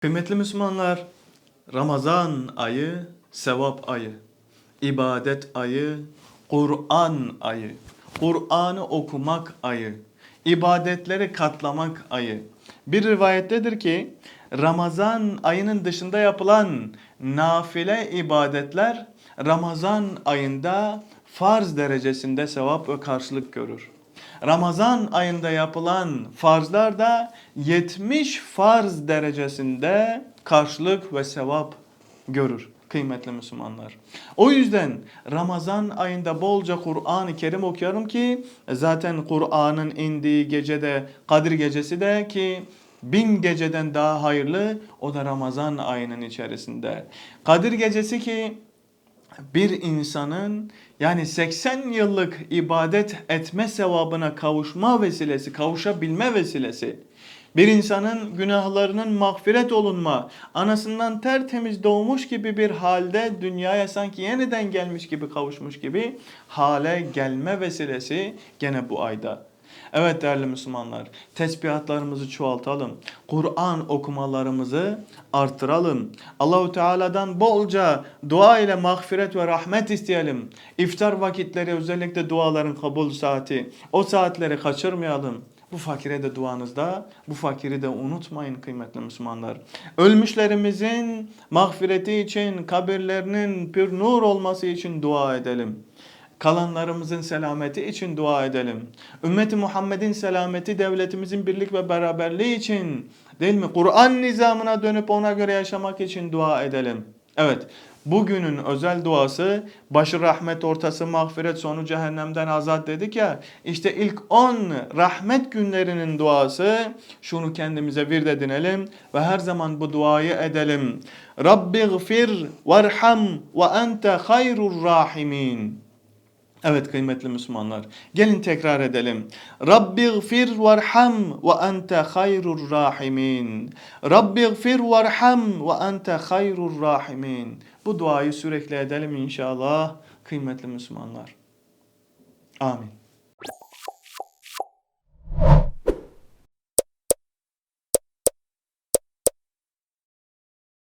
Kıymetli Müslümanlar, Ramazan ayı sevap ayı, ibadet ayı, Kur'an ayı, Kur'an'ı okumak ayı, ibadetleri katlamak ayı. Bir rivayettedir ki Ramazan ayının dışında yapılan nafile ibadetler Ramazan ayında farz derecesinde sevap ve karşılık görür. Ramazan ayında yapılan farzlar da 70 farz derecesinde karşılık ve sevap görür kıymetli Müslümanlar. O yüzden Ramazan ayında bolca Kur'an-ı Kerim okuyorum ki zaten Kur'an'ın indiği gecede Kadir gecesi de ki bin geceden daha hayırlı o da Ramazan ayının içerisinde. Kadir gecesi ki bir insanın yani 80 yıllık ibadet etme sevabına kavuşma vesilesi, kavuşabilme vesilesi. Bir insanın günahlarının mağfiret olunma, anasından tertemiz doğmuş gibi bir halde dünyaya sanki yeniden gelmiş gibi kavuşmuş gibi hale gelme vesilesi gene bu ayda. Evet değerli Müslümanlar, tesbihatlarımızı çoğaltalım. Kur'an okumalarımızı artıralım. Allahu Teala'dan bolca dua ile mağfiret ve rahmet isteyelim. İftar vakitleri özellikle duaların kabul saati. O saatleri kaçırmayalım. Bu fakire de duanızda, bu fakiri de unutmayın kıymetli Müslümanlar. Ölmüşlerimizin mağfireti için, kabirlerinin pür nur olması için dua edelim. Kalanlarımızın selameti için dua edelim. Ümmeti Muhammed'in selameti, devletimizin birlik ve beraberliği için değil mi? Kur'an nizamına dönüp ona göre yaşamak için dua edelim. Evet, bugünün özel duası başı rahmet ortası mağfiret sonu cehennemden azat dedik ya. İşte ilk 10 rahmet günlerinin duası şunu kendimize bir edinelim ve her zaman bu duayı edelim. Rabbi gfir varham ve ente hayrur rahimin. Evet kıymetli Müslümanlar. Gelin tekrar edelim. Rabbi gfir ve ente hayrur rahimin. Rabbi gfir ve ente hayrur rahimin. Bu duayı sürekli edelim inşallah kıymetli Müslümanlar. Amin.